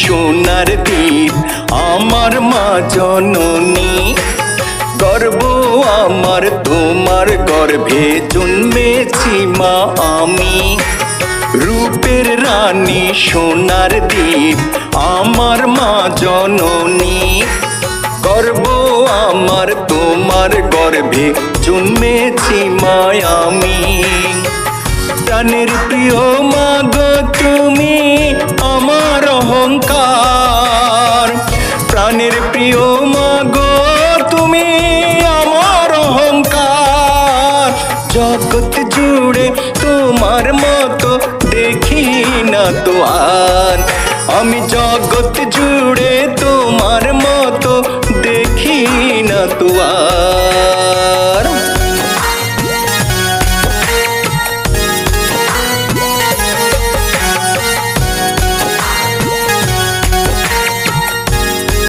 সোনার দ্বীপ আমার মা জননী আমার তোমার গর্ভে জন্মেছি মা আমি। রূপের রানী সোনার দ্বীপ, আমার মা জননী। গর্ব আমার তোমার গর্ভে জন্মেছি মায়ামি প্রাণের প্রিয় মাগ তুমি জগত জুড়ে তোমার মতো দেখি না তো আর। আমি জগৎ জুড়ে তোমার মতো